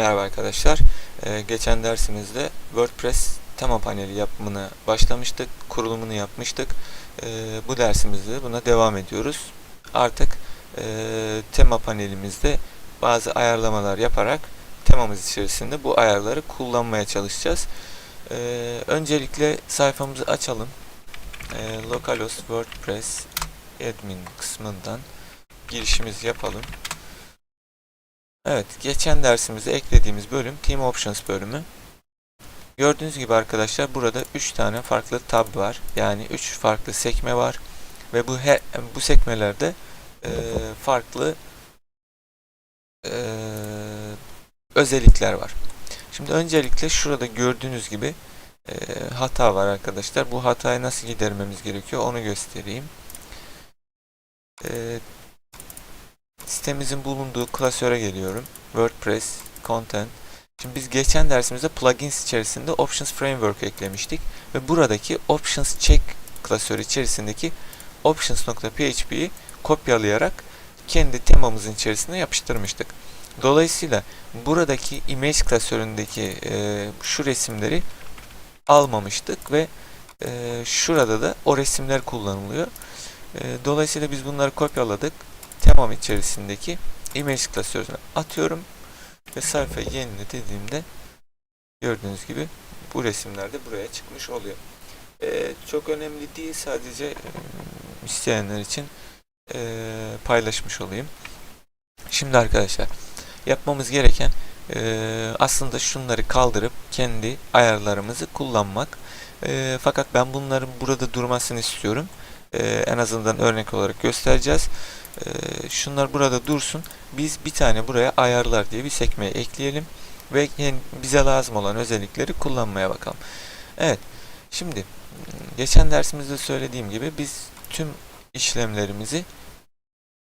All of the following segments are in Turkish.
Merhaba arkadaşlar. Ee, geçen dersimizde WordPress tema paneli yapımına başlamıştık. Kurulumunu yapmıştık. Ee, bu dersimizde buna devam ediyoruz. Artık e, tema panelimizde bazı ayarlamalar yaparak temamız içerisinde bu ayarları kullanmaya çalışacağız. Ee, öncelikle sayfamızı açalım. Ee, Localhost WordPress admin kısmından girişimizi yapalım. Evet, geçen dersimizde eklediğimiz bölüm Team Options bölümü. Gördüğünüz gibi arkadaşlar burada 3 tane farklı tab var. Yani 3 farklı sekme var ve bu her, bu sekmelerde e, farklı e, özellikler var. Şimdi öncelikle şurada gördüğünüz gibi e, hata var arkadaşlar. Bu hatayı nasıl gidermemiz gerekiyor onu göstereyim. E, sitemizin bulunduğu klasöre geliyorum. WordPress, Content. Şimdi biz geçen dersimizde plugins içerisinde Options Framework eklemiştik ve buradaki Options Check klasörü içerisindeki options.php'yi kopyalayarak kendi temamızın içerisine yapıştırmıştık. Dolayısıyla buradaki image klasöründeki e, şu resimleri almamıştık ve e, şurada da o resimler kullanılıyor. E, dolayısıyla biz bunları kopyaladık temam içerisindeki image klasörüne atıyorum ve sayfa yenile dediğimde gördüğünüz gibi bu resimler de buraya çıkmış oluyor. Ee, çok önemli değil sadece e, isteyenler için e, paylaşmış olayım. Şimdi arkadaşlar yapmamız gereken e, aslında şunları kaldırıp kendi ayarlarımızı kullanmak. E, fakat ben bunların burada durmasını istiyorum. E, en azından örnek olarak göstereceğiz. Ee, şunlar burada dursun. Biz bir tane buraya ayarlar diye bir sekmeye ekleyelim ve bize lazım olan özellikleri kullanmaya bakalım. Evet. Şimdi geçen dersimizde söylediğim gibi biz tüm işlemlerimizi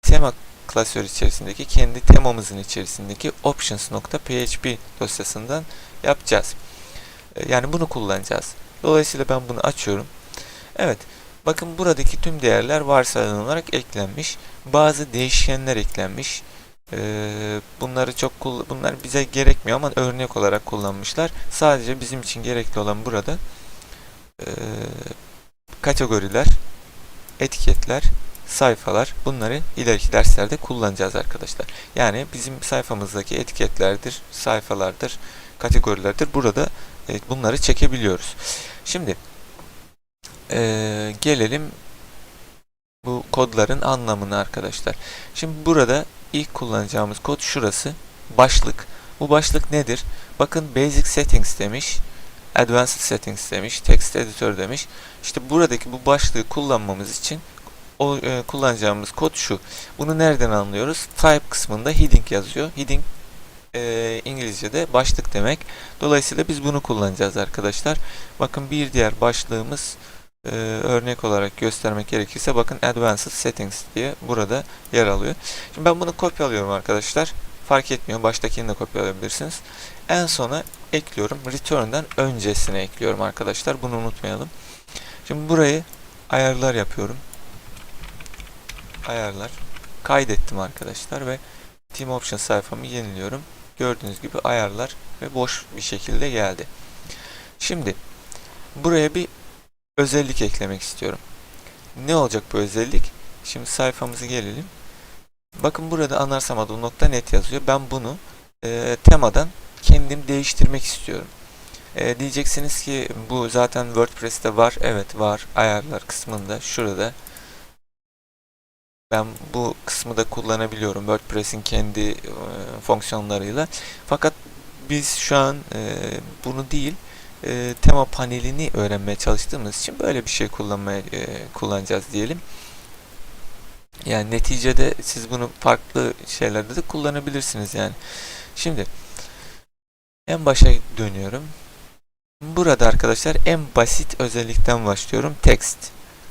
tema klasör içerisindeki kendi temamızın içerisindeki options.php dosyasından yapacağız. Ee, Yani bunu kullanacağız. Dolayısıyla ben bunu açıyorum. Evet. Bakın buradaki tüm değerler varsayılan eklenmiş. Bazı değişkenler eklenmiş. Ee, bunları çok bunlar bize gerekmiyor ama örnek olarak kullanmışlar. Sadece bizim için gerekli olan burada e, kategoriler, etiketler, sayfalar. Bunları ileriki derslerde kullanacağız arkadaşlar. Yani bizim sayfamızdaki etiketlerdir, sayfalardır, kategorilerdir. Burada e, bunları çekebiliyoruz. Şimdi ee, gelelim bu kodların anlamına arkadaşlar. Şimdi burada ilk kullanacağımız kod şurası. Başlık. Bu başlık nedir? Bakın Basic Settings demiş. Advanced Settings demiş. Text Editor demiş. İşte buradaki bu başlığı kullanmamız için o e, kullanacağımız kod şu. Bunu nereden anlıyoruz? Type kısmında heading yazıyor. Heading e, İngilizce'de başlık demek. Dolayısıyla biz bunu kullanacağız arkadaşlar. Bakın bir diğer başlığımız e, örnek olarak göstermek gerekirse bakın Advanced Settings diye burada yer alıyor. Şimdi ben bunu kopyalıyorum arkadaşlar. Fark etmiyor. Baştakini de kopyalayabilirsiniz. En sona ekliyorum. Return'dan öncesine ekliyorum arkadaşlar. Bunu unutmayalım. Şimdi burayı ayarlar yapıyorum. Ayarlar. Kaydettim arkadaşlar ve Team Options sayfamı yeniliyorum. Gördüğünüz gibi ayarlar ve boş bir şekilde geldi. Şimdi buraya bir özellik eklemek istiyorum. Ne olacak bu özellik? Şimdi sayfamızı gelelim. Bakın burada anarsamadum.net yazıyor. Ben bunu e, temadan kendim değiştirmek istiyorum. E, diyeceksiniz ki bu zaten WordPress'te var. Evet var. Ayarlar kısmında. Şurada. Ben bu kısmı da kullanabiliyorum. WordPress'in kendi e, fonksiyonlarıyla. Fakat biz şu an e, bunu değil e, tema panelini öğrenmeye çalıştığımız için böyle bir şey kullanmaya e, kullanacağız diyelim. Yani neticede siz bunu farklı şeylerde de kullanabilirsiniz yani. Şimdi en başa dönüyorum. Burada arkadaşlar en basit özellikten başlıyorum. Text.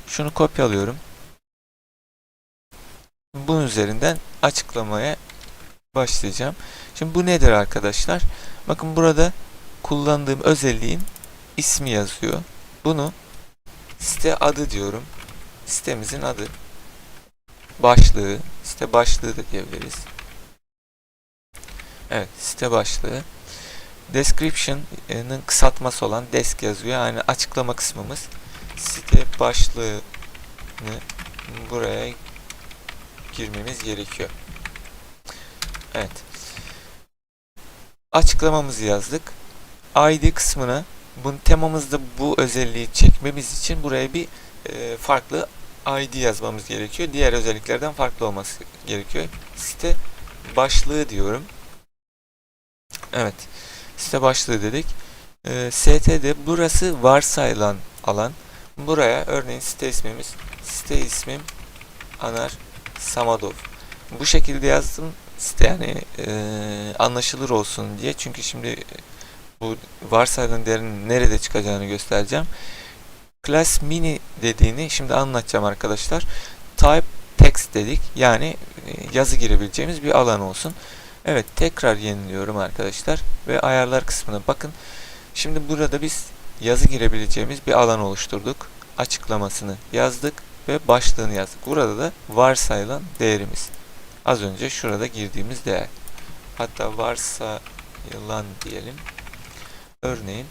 Şunu kopyalıyorum. Bunun üzerinden açıklamaya başlayacağım. Şimdi bu nedir arkadaşlar? Bakın burada kullandığım özelliğin ismi yazıyor. Bunu site adı diyorum. Sitemizin adı. Başlığı, site başlığı da diyebiliriz. Evet, site başlığı. Description'ın kısaltması olan desk yazıyor. Yani açıklama kısmımız. Site başlığını buraya girmemiz gerekiyor. Evet. Açıklamamızı yazdık. ID kısmına bu temamızda bu özelliği çekmemiz için buraya bir e, farklı ID yazmamız gerekiyor. Diğer özelliklerden farklı olması gerekiyor. Site başlığı diyorum. Evet. Site başlığı dedik. E, ST'de burası varsayılan alan. Buraya örneğin site ismimiz site ismim Anar Samadov. Bu şekilde yazdım site yani e, anlaşılır olsun diye. Çünkü şimdi bu varsayılan değerin nerede çıkacağını göstereceğim. Class mini dediğini şimdi anlatacağım arkadaşlar. Type text dedik. Yani e, yazı girebileceğimiz bir alan olsun. Evet tekrar yeniliyorum arkadaşlar ve ayarlar kısmına bakın. Şimdi burada biz yazı girebileceğimiz bir alan oluşturduk. Açıklamasını yazdık ve başlığını yazdık. Burada da varsayılan değerimiz. Az önce şurada girdiğimiz değer. Hatta varsayılan diyelim. Örneğin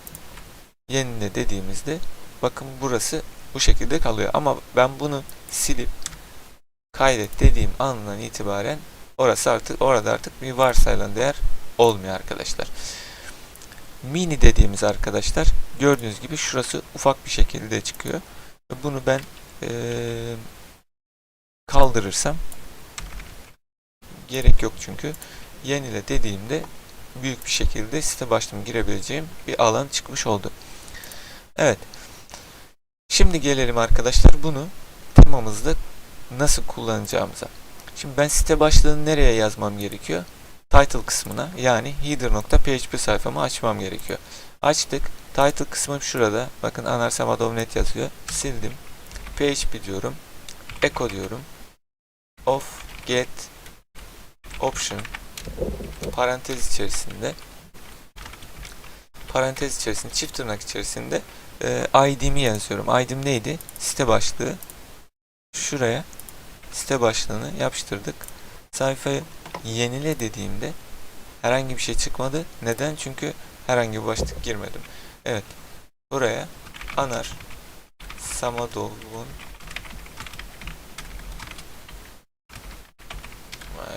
yenile dediğimizde bakın burası bu şekilde kalıyor. Ama ben bunu silip kaydet dediğim andan itibaren orası artık orada artık bir varsayılan değer olmuyor arkadaşlar. Mini dediğimiz arkadaşlar gördüğünüz gibi şurası ufak bir şekilde çıkıyor. Bunu ben eee, kaldırırsam gerek yok çünkü yenile dediğimde büyük bir şekilde site başlığımı girebileceğim bir alan çıkmış oldu. Evet. Şimdi gelelim arkadaşlar bunu temamızda nasıl kullanacağımıza. Şimdi ben site başlığını nereye yazmam gerekiyor? Title kısmına yani header.php sayfamı açmam gerekiyor. Açtık. Title kısmım şurada. Bakın anarsamadov.net yazıyor. Sildim. PHP diyorum. Echo diyorum. Of get option parantez içerisinde parantez içerisinde çift tırnak içerisinde e, ID'mi yazıyorum. ID'm neydi? Site başlığı. Şuraya site başlığını yapıştırdık. Sayfayı yenile dediğimde herhangi bir şey çıkmadı. Neden? Çünkü herhangi bir başlık girmedim. Evet. Buraya anar Samadov'un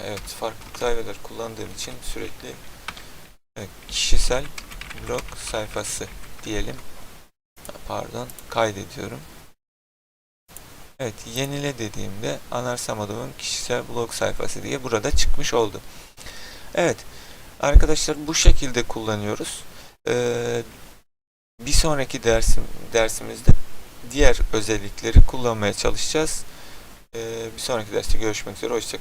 Evet, farklı klavyeler kullandığım için sürekli evet, kişisel blog sayfası diyelim. Pardon, kaydediyorum. Evet, yenile dediğimde Anar Samadov'un kişisel blog sayfası diye burada çıkmış oldu. Evet, arkadaşlar bu şekilde kullanıyoruz. Ee, bir sonraki dersim dersimizde diğer özellikleri kullanmaya çalışacağız. Ee, bir sonraki derste görüşmek üzere, hoşçakalın.